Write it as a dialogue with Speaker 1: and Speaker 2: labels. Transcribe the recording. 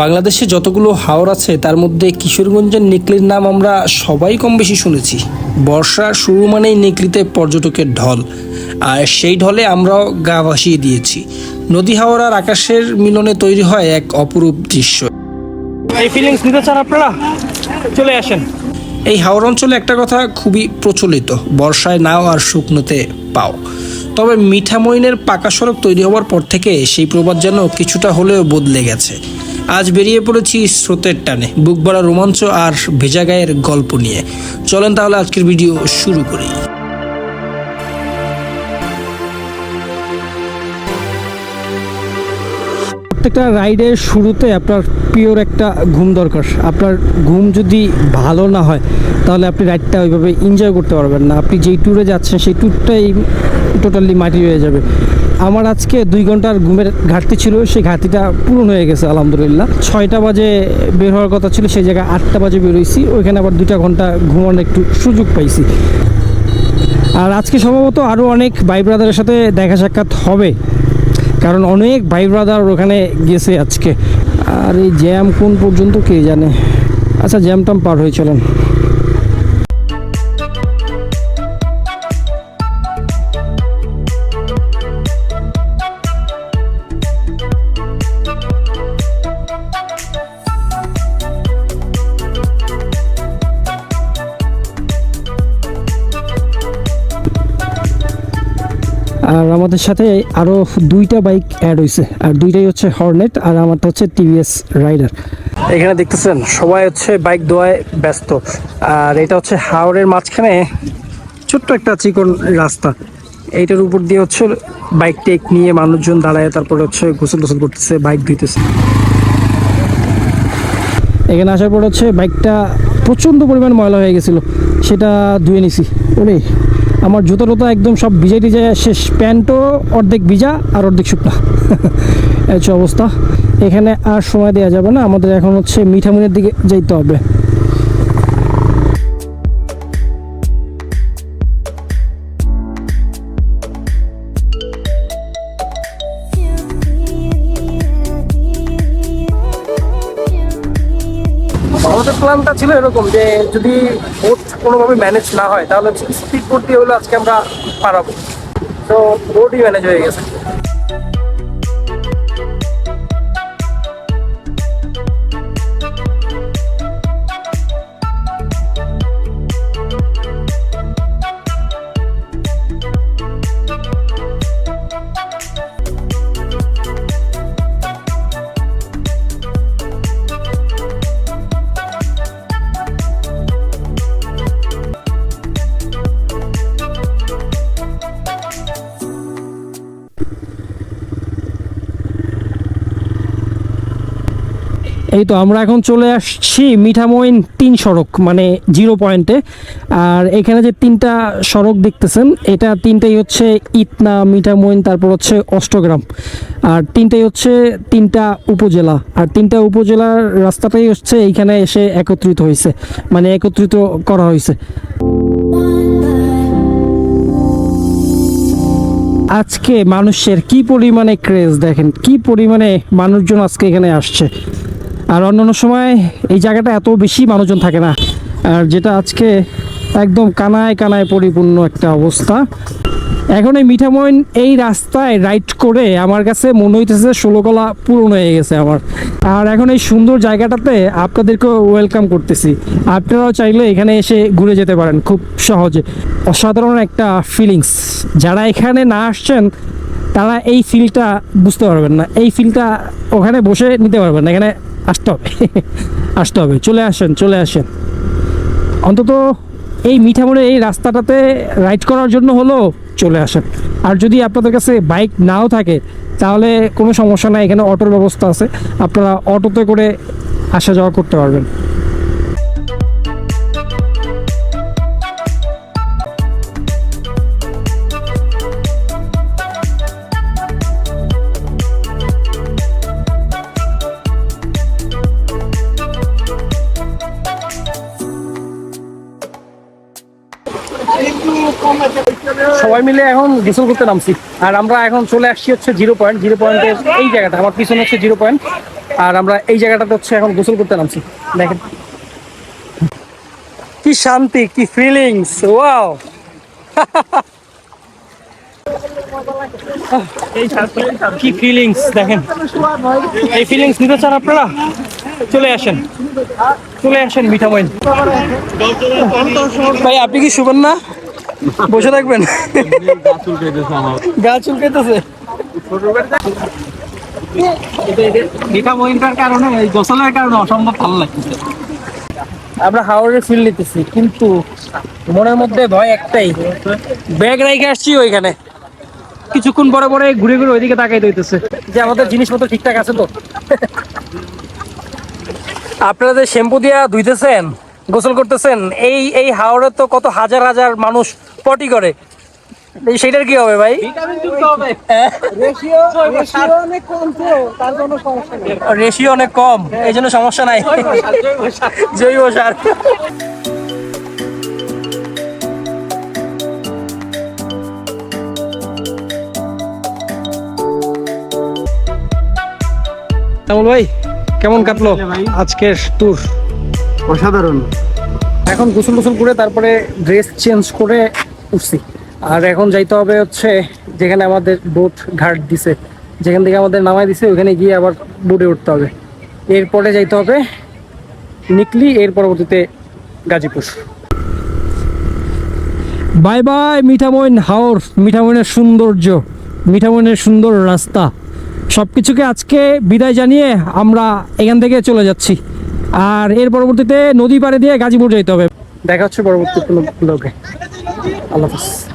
Speaker 1: বাংলাদেশে যতগুলো হাওর আছে তার মধ্যে কিশোরগঞ্জের নেকলির নাম আমরা সবাই কম বেশি শুনেছি। বর্ষা শুরু মানেই নেকলিতে পর্যটকের ঢল। আর সেই ঢলে আমরাও গা ভাসিয়ে দিয়েছি। নদী হাওর আর আকাশের মিলনে তৈরি হয় এক অপরূপ দৃশ্য।
Speaker 2: এই ফিলিংস নিতে চান আপনারা? চলে আসেন।
Speaker 1: এই হাওর অঞ্চলে একটা কথা খুবই প্রচলিত বর্ষায় নাও আর শুকনোতে পাও। তবে মিঠামইনের পাকা সড়ক তৈরি হওয়ার পর থেকে সেই প্রবাদ যেন কিছুটা হলেও বদলে গেছে। আজ বেরিয়ে পড়েছি স্রোতের টানে। বুক ভরা রোমাঞ্চ আর ভেজা গায়ের গল্প নিয়ে। চলেন তাহলে আজকের ভিডিও শুরু করি।
Speaker 2: প্রত্যেকটা রাইডের শুরুতে আপনার পিওর একটা ঘুম দরকার। আপনার ঘুম যদি ভালো না হয়, তাহলে আপনি রাইডটা ওইভাবে এনজয় করতে পারবেন না। আপনি যেই ট্যুরে যাচ্ছেন, সেই ট্যুরটাই টোটালি মাটি হয়ে যাবে। আমার আজকে দুই ঘণ্টার ঘুমের ঘাটতি ছিল, সেই ঘাটতিটা পূরণ হয়ে গেছে, আলহামদুলিল্লাহ। ছয়টা বাজে বের হওয়ার কথা ছিল, সেই জায়গায় আটটা বাজে বেরোইছি। ওইখানে আবার দুটা ঘণ্টা ঘুমানোর একটু সুযোগ পাইছি। আর আজকে সম্ভবত আরও অনেক ভাই ব্রাদারের সাথে দেখা সাক্ষাৎ হবে। কারণ অনেক ভাই ব্রাদার ওখানে গেছে আজকে। আর এই জ্যাম কোন পর্যন্ত কে জানে? আচ্ছা জ্যাম টাম পার হয়ে চলেন। আর আমাদের সাথে আরও দুইটা বাইক অ্যাড হয়েছে আর দুইটাই হচ্ছে হর্নেট আর আমারটা হচ্ছে টিভিএস রাইডার এখানে দেখতেছেন, সবাই হচ্ছে বাইক দোয়ায় ব্যস্ত। আর এটা হচ্ছে হাওড়ের মাঝখানে ছোট্ট একটা চিকন রাস্তা। এইটার উপর দিয়ে হচ্ছে বাইক টেক নিয়ে মানুষজন দাঁড়ায়, তারপরে হচ্ছে গোসল টোসল করতেছে, বাইক ধুইতেছে। এখানে আসার পর হচ্ছে বাইকটা প্রচণ্ড পরিমাণ ময়লা হয়ে গেছিল। সেটা ধুয়ে নিছি। ওরে আমার জুতো টুতো একদম সব ভিজে টিজে শেষ। প্যান্টও অর্ধেক ভিজা আর অর্ধেক শুকনা। এই অবস্থা। এখানে আর সময় দেওয়া যাবে না। আমাদের এখন হচ্ছে মিঠামুনের দিকে যেতে হবে। আমাদের প্ল্যানটা ছিল এরকম যে যদি কোনোভাবে ম্যানেজ না হয়, তাহলে স্পিড বোট দিয়ে হলে আজকে আমরা পারাবো। তো বোটই ম্যানেজ হয়ে গেছে। এই তো আমরা এখন চলে আসছি মিঠামইন তিন সড়ক মানে জিরো পয়েন্টে আর এখানে যে তিনটা সড়ক দেখতেছেন, এটা তিনটাই হচ্ছে ইতনা, মিঠামইন, তারপর হচ্ছে অষ্টগ্রাম। আর তিনটাই হচ্ছে তিনটা উপজেলা। আর তিনটা উপজেলার রাস্তাটাই হচ্ছে এইখানে এসে একত্রিত হয়েছে মানে একত্রিত করা হয়েছে আজকে মানুষের কি পরিমাণে ক্রেজ দেখেন, কি পরিমাণে মানুষজন আজকে এখানে আসছে? আর অন্য সময় এই জায়গাটা এত বেশি মানুষজন থাকে না। আর যেটা আজকে একদম কানায় কানায় পরিপূর্ণ একটা অবস্থা। এখন এই মিঠামইন এই রাস্তায় রাইড করে আমার কাছে মনে হইতেছে ষোলোকলা পূরণ হয়ে গেছে আমার। আর এখন এই সুন্দর জায়গাটাতে আপনাদেরকে ওয়েলকাম করতেছি। আপনারাও চাইলে এখানে এসে ঘুরে যেতে পারেন খুব সহজে। অসাধারণ একটা ফিলিংস যারা এখানে না আসছেন, তারা এই ফিলটা বুঝতে পারবেন না। এই ফিলটা ওখানে বসে নিতে পারবেন না। এখানে আসতে হবে। আসতে হবে। চলে আসেন চলে আসেন। অন্তত এই মিঠামোড়ে এই রাস্তাটাতে রাইড করার জন্য হলো চলে আসেন। আর যদি আপনাদের কাছে বাইক নাও থাকে, তাহলে কোনো সমস্যা নাই, এখানে অটোর ব্যবস্থা আছে। আপনারা অটোতে করে আসা যাওয়া করতে পারবেন। সবাই মিলে এখন গোসল করতে নামছি। আর আমরা এখন চলে আসছি হচ্ছে জিরো পয়েন্ট জিরো পয়েন্টের এই জায়গাটা। আমার পিছনে হচ্ছে জিরো পয়েন্ট আর আমরা এই জায়গাটাতে হচ্ছে এখন গোসল করতে নামছি। দেখেন। কি শান্তি, কি ফিলিংস ওয়াও কি ফিলিংস দেখেন। এই ফিলিংস নিতে চান আপনারা? চলে আসেন। চলে আসেন মিঠামইন ভাই, আপনি কি শুভেন না? বসে থাকবেন? গা চুলকাইতেছে। আমরা ফিল নিতেছি, কিন্তু মনের মধ্যে ভয় একটাই। ব্যাগ রেখে আসছি ওইখানে। কিছুক্ষণ পরে পরে ঘুরে ঘুরে ওইদিকে তাকাই দইতেছে যে আমাদের জিনিসপত্র ঠিকঠাক আছে তো। আপনারা যে শ্যাম্পু দিয়া ধুইতেছেন গোসল করতেছেন এই এই হাওড়ে তো কত হাজার হাজার মানুষ পটি করে। এই সেটার কি হবে ভাই? রেশিও অনেক কম এই জন্য সমস্যা নাই। জৈব সার। তামুল ভাই কেমন কাটলো আজকের ট্যুর
Speaker 3: অসাধারণ।
Speaker 2: এখন গোসল গোসল করে তারপরে ড্রেস চেঞ্জ করে উঠছি। আর এখন যাইতে হবে হচ্ছে যেখানে আমাদের বোট ঘাট দিছে। যেখান থেকে আমাদের নামাই দিছে, ওখানে গিয়ে আবার বোটে উঠতে হবে। এরপরে যাইতে হবে নিকলি, এর পরবর্তীতে গাজীপুর। বাই বাই, মিঠামইন হাওর, মিঠামইনের সৌন্দর্য, মিঠামইনের সুন্দর রাস্তা। সব কিছুকে আজকে বিদায় জানিয়ে আমরা এখান থেকে চলে যাচ্ছি। আর এর পরবর্তীতে নদী পাড়ে দিয়ে গাজীপুর যেতে হবে। দেখা হচ্ছে পরবর্তী আল্লাহ হাফিজ।